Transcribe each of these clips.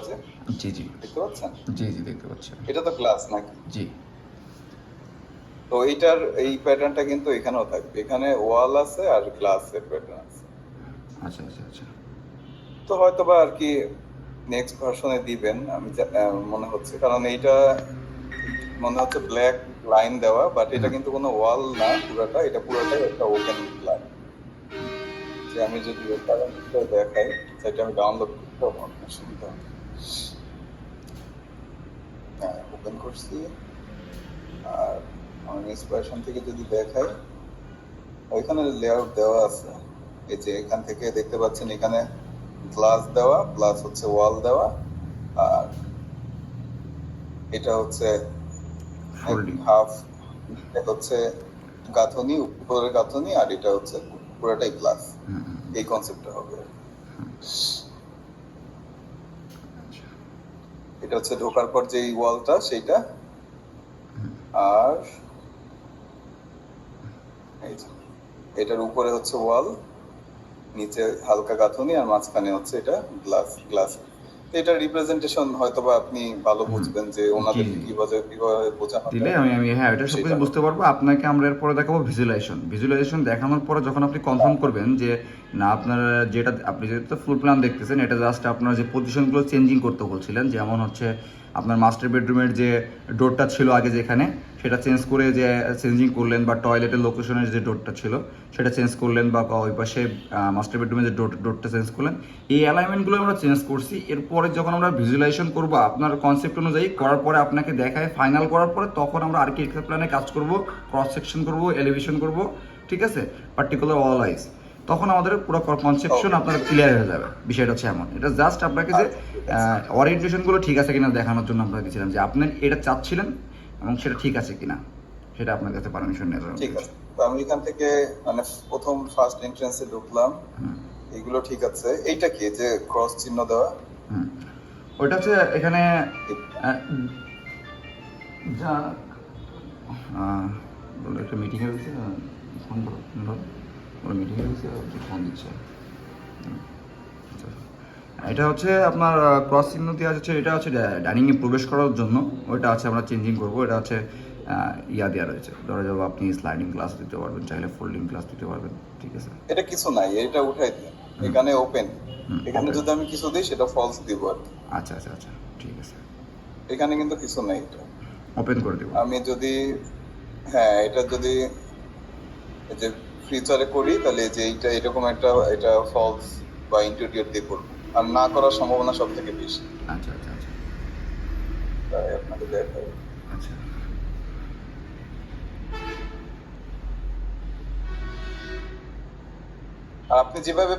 আছে? জি জি। দেখতে পাচ্ছেন? জি জি দেখতে পাচ্ছি। এটা তো গ্লাস নাকি? জি। তো এইটার এই প্যাটার্নটা কিন্তু এখানেও থাকবে। এখানে ওয়াল আছে আর গ্লাসের প্যাটার্ন আছে। আচ্ছা আচ্ছা আচ্ছা। তো হয়তো বা আর কি নেক্সট ভার্সনে দিবেন আমি মনে হচ্ছে। কারণ এইটা মনে হচ্ছে ব্ল্যাক লাইন দেওয়া বাট এটা কিন্তু কোনো ওয়াল না পুরোটা। এটা পুরোটাই একটা ওপেন লাইন যে আমি যদি দেখাই সেটা আমি ডাউনলোড করতে সুবিধা হবে। হ্যাঁ ওপেন করছি আর আমার ইন্সপিরেশন থেকে যদি দেখাই ওইখানে লেআউট দেওয়া আছে। এই যে এখান থেকে দেখতে পাচ্ছেন এখানে গ্লাস দেওয়া প্লাস হচ্ছে ওয়াল দেওয়া আর এটা হচ্ছে হাফ এটা হচ্ছে গাঁথনি উপরের গাঁথনি আর এটা হচ্ছে পুরোটাই গ্লাস এই কনসেপ্টটা হবে আচ্ছা। এটা হচ্ছে ঢোকার পর যে ওয়ালটা, সেইটা। আর এটার উপরে হচ্ছে ওয়াল, নিচে হালকা গাঁথনি, আর মাঝখানে হচ্ছে এটা গ্লাস গ্লাস। এটা রিপ্রেজেন্টেশন হয়তো বা আপনি ভালো বুঝবেন যে ওনাদের। কীভাবে কীভাবে বোঝানো দিলে আমি আমি হ্যাঁ এটা সবকিছু বুঝতে পারব। আপনাকে আমরা এরপরে দেখাবো ভিজুয়ালাইজেশন ভিজুয়ালাইজেশন দেখানোর পরে যখন আপনি কনফার্ম করবেন যে না আপনার যেটা আপনি যেহেতু ফুল প্ল্যান দেখতেছেন এটা জাস্ট আপনার যে পজিশনগুলো চেঞ্জিং করতে বলছিলেন যেমন হচ্ছে আপনার মাস্টার বেডরুমের যে ডোরটা ছিল আগে যেখানে, সেটা চেঞ্জ করে যে চেঞ্জিং করলেন বা টয়লেটের লোকেশনের যে ডোরটা ছিল, সেটা চেঞ্জ করলেন বা ওই পাশে মাস্টার বেডরুমের যে ডোর ডোরটা চেঞ্জ করলেন। এই অ্যালাইনমেন্টগুলো আমরা চেঞ্জ করছি। এরপরে যখন আমরা ভিজুয়ালাইজেশন করব, আপনার কনসেপ্ট অনুযায়ী করার পরে আপনাকে দেখায় ফাইনাল করার পরে তখন আমরা আর্কিটেকচার প্ল্যানে কাজ করব ক্রস সেকশন করব এলিভেশন করব, ঠিক আছে? পার্টিকুলার অল আইস তখন আমাদের পুরো কনসেপশন আপনার ক্লিয়ার হয়ে যাবে। বিষয়টা হচ্ছে এমন। এটা জাস্ট আপনাকে যে ওরিয়েন্টেশনগুলো ঠিক আছে। কিনা দেখানোর জন্য আমরা দিয়েছিলাম যে আপনি এটা চাচ্ছিলেন এবং সেটা ঠিক আছে কিনা সেটা আপনার কাছে পারমিশন যাবে ঠিক আছে। তো আমি এখান থেকে মানে প্রথম ফার্স্ট এন্ট্রান্সে ঢুকলাম। এগুলো ঠিক আছে। এইটা কি? যে ক্রস চিহ্ন দেওয়া? হুম। ওইটা হচ্ছে এখানে যা একটা মিটিংয়ে ফোন করো ফোন দিচ্ছে আচ্ছা। এটা হচ্ছে আপনার ক্রস চিহ্ন দেওয়া হচ্ছে এটা হচ্ছে ডাইনিংয়ে প্রবেশ করার জন্য। ওইটা আছে আমরা চেঞ্জিং করব এটা হচ্ছে ইয়া দেওয়া রয়েছে। ধরে যাব আপনি স্লাইডিং ক্লাস দিতে পারবেন চাইলে ফোল্ডিং ক্লাস দিতে পারবেন ঠিক আছে? এটা কিছু নাই এটা উঠাই দিন। এখানে ওপেন এখানে যদি আমি কিছু দিই সেটা ফলস দিব আর আচ্ছা আচ্ছা আচ্ছা ঠিক আছে। এখানে কিন্তু কিছু নাই এটা। ওপেন করে দেবো। আমি যদি হ্যাঁ এটা যদি এই যে ফিচারে করি তাহলে যে এইটা এরকম একটা এটা ফলস বা ইন্টেরিয়র দিয়ে করব। আর না করার সম্ভাবনা সব থেকে বেশি। আচ্ছা আচ্ছা আচ্ছা। তাই আপনাকে দেখাই। আচ্ছা। আপনি যেভাবে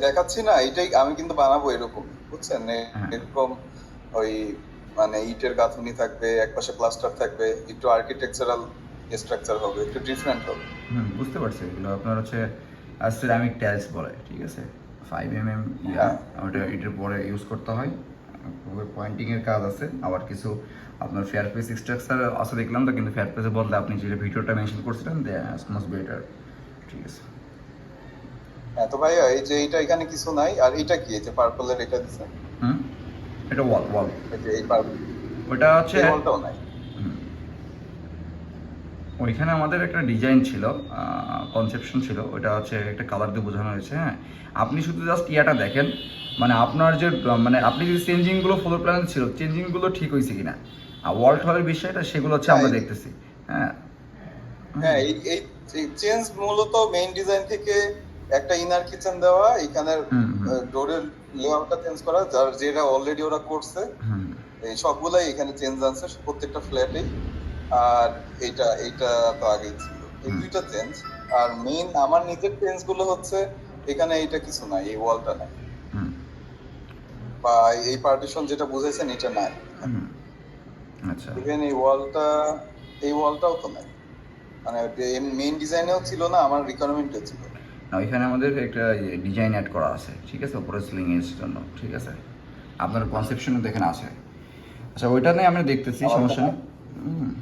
দেখাচ্ছি না এটাই আমি কিন্তু বানাবো এরকম বুঝছেন? হ্যাঁ। এরকম ওই মানে ইটের গাঁথনি থাকবে একপাশে প্লাস্টার থাকবে একটু আর্কিটেকচারাল স্ট্রাকচার হবে একটু ডিফারেন্ট হবে। হুম বুঝতে পারছি এগুলো। আপনার হচ্ছে সিরামিক টাইলস বলে ঠিক আছে? ফাইভ এম এম ইয়া হ্যাঁ। ওটা এটার পরে ইউজ করতে হয়। পয়েন্টিং এর কাজ আছে। আবার কিছু আপনার ফেয়ার প্লেস স্ট্রাকচার আছে দেখলাম তো কিন্তু ফেয়ার প্লেসের বদলে আপনি যেটা ভিডিওটা মেনশন করছিলেন মাস বেটার ঠিক আছে? হ্যাঁ তো ভাইয়া এই যে এটা এখানে কিছু নাই আর এটা কি? এই যে পার্পলের এটা দিছে? হুম? এটা ওয়াল ওয়াল এই যে এই পার্পল ওটা হচ্ছে ওয়ালটাও নাই। ওইখানে আমাদের একটা ডিজাইন ছিল কনসেপশন ছিল ওটা হচ্ছে একটা কালার দিয়ে বোঝানো হয়েছে হ্যাঁ? আপনি শুধু জাস্ট ইয়াটা দেখেন মানে আপনার যে মানে আপনি যে চেঞ্জিংগুলো ফ্লোর প্ল্যান ছিল চেঞ্জিংগুলো ঠিক হয়েছে কিনা? আর ওয়াল টলের বিষয়টা সেগুলো হচ্ছে আমরা। দেখতেছি হ্যাঁ? হ্যাঁ এই এই চেঞ্জ মূলত মেইন ডিজাইন থেকে একটা ইনার কিচেন দেওয়া এখানের। ডোরের লেআউটটা চেঞ্জ করা যার যেটা অলরেডি ওরা করছে এই সবগুলাই এখানে চেঞ্জ আনছে প্রত্যেকটা ফ্ল্যাটেই আর এটা এটা তো আগেই ছিল। এই দুইটা চেঞ্জ আর মেইন আমার নিজের চেঞ্জগুলো হচ্ছে এখানে এইটা কিছু নাই এই ওয়ালটা নাই। হুম। বা এই পার্টিশন যেটা বুঝাইছেন এটা নাই। আচ্ছা। ইভেন এই ওয়ালটা এই ওয়ালটাও তো নাই। মানে মেইন ডিজাইনেও ছিল না আমার রিকোয়ারমেন্টও ছিল। না ওইখানে আমাদের একটা ডিজাইন অ্যাড করা আছে ঠিক আছে? উপরে সিলিং এর জন্য ঠিক আছে? আপনার কনসেপশনও দেখেন আছে। আচ্ছা ওইটা নিয়ে আমরা দেখতেছি সমস্যা নেই। হুম।